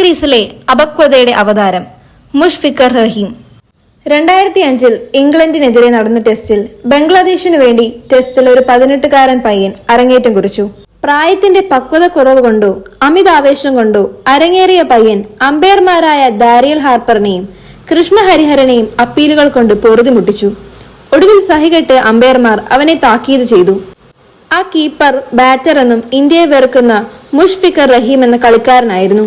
ക്രീസിലെ അപക്വതയുടെ അവതാരം മുഷ്ഫിക്കർ റഹീം. രണ്ടായിരത്തി അഞ്ചിൽ ഇംഗ്ലണ്ടിനെതിരെ നടന്ന ടെസ്റ്റിൽ ബംഗ്ലാദേശിനു വേണ്ടി ടെസ്റ്റിൽ ഒരു പതിനെട്ടുകാരൻ പയ്യൻ അരങ്ങേറ്റം കുറിച്ചു. പ്രായത്തിന്റെ പക്വത കുറവ് കൊണ്ടോ അമിതാവേശം കൊണ്ടോ അരങ്ങേറിയ പയ്യൻ അമ്പയർമാരായ ദാരിയൽ ഹാർപ്പറിനെയും കൃഷ്ണ ഹരിഹരനെയും അപ്പീലുകൾ കൊണ്ട് പൊറുതിമുട്ടിച്ചു. ഒടുവിൽ സഹികെട്ട് അമ്പയർമാർ അവനെ താക്കീത് ചെയ്തു. ആ കീപ്പർ ബാറ്റർ എന്നും ഇന്ത്യയെ വെറുക്കുന്ന മുഷ്ഫിക്കർ റഹീം എന്ന കളിക്കാരനായിരുന്നു.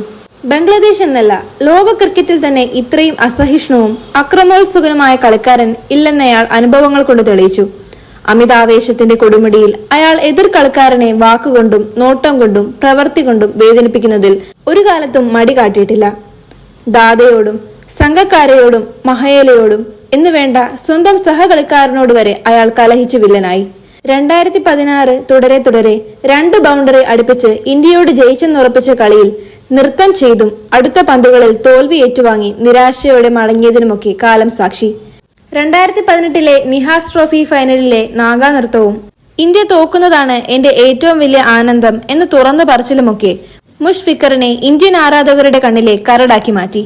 ബംഗ്ലാദേശ് എന്നല്ല ലോക ക്രിക്കറ്റിൽ തന്നെ ഇത്രയും അസഹിഷ്ണുവും അക്രമോത്സുകനുമായ കളിക്കാരൻ ഇല്ലെന്നയാൾ അനുഭവങ്ങൾ കൊണ്ട് തെളിയിച്ചു. അമിതാവേശത്തിന്റെ കൊടുമുടിയിൽ അയാൾ എതിർ കളിക്കാരനെ വാക്കുകൊണ്ടും നോട്ടം കൊണ്ടും പ്രവൃത്തി കൊണ്ടും വേദനിപ്പിക്കുന്നതിൽ ഒരു കാലത്തും മടി കാട്ടിയിട്ടില്ല. ദാദയോടും സംഘക്കാരയോടും മഹയേലയോടും എന്ന് വേണ്ട സ്വന്തം സഹകളിക്കാരനോട് വരെ അയാൾ കലഹിച്ചു വില്ലനായി. രണ്ടായിരത്തി പതിനാറ് തുടരെ തുടരെ രണ്ട് ബൗണ്ടറി അടുപ്പിച്ച് ഇന്ത്യയോട് ജയിച്ചെന്നുറപ്പിച്ച കളിയിൽ നൃത്തം ചെയ്തും അടുത്ത പന്തുകളിൽ തോൽവി ഏറ്റുവാങ്ങി നിരാശയോടെ മടങ്ങിയതിനുമൊക്കെ കാലം സാക്ഷി. രണ്ടായിരത്തി പതിനെട്ടിലെ നിഹാസ് ട്രോഫി ഫൈനലിലെ നാഗാ നൃത്തവും ഇന്ത്യ തോക്കുന്നതാണ് എന്റെ ഏറ്റവും വലിയ ആനന്ദം എന്ന് തുറന്നു പറച്ചിലുമൊക്കെ മുഷ്ഫിക്കറിനെ ഇന്ത്യൻ ആരാധകരുടെ കണ്ണിലെ കരടാക്കി മാറ്റി.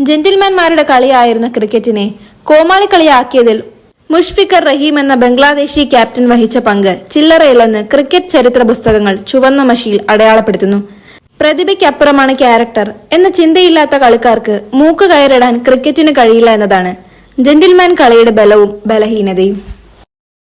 ജെന്റിൽമാൻമാരുടെ കളിയായിരുന്ന ക്രിക്കറ്റിനെ കോമാളിക്കളിയാക്കിയതിൽ മുഷ്ഫിക്കർ റഹീം എന്ന ബംഗ്ലാദേശി ക്യാപ്റ്റൻ വഹിച്ച പങ്ക് ചില്ലറയില്ലെന്ന് ക്രിക്കറ്റ് ചരിത്ര പുസ്തകങ്ങൾ ചുവന്ന മഷിയിൽ അടയാളപ്പെടുത്തുന്നു. പ്രതിഭയ്ക്കപ്പുറമാണ് ക്യാരക്ടർ എന്ന ചിന്തയില്ലാത്ത കളിക്കാർക്ക് മൂക്ക് കയറിടാൻ ക്രിക്കറ്റിന് കഴിയില്ല എന്നതാണ് ജെന്റിൽമാൻ കളിയുടെ ബലവും ബലഹീനതയും.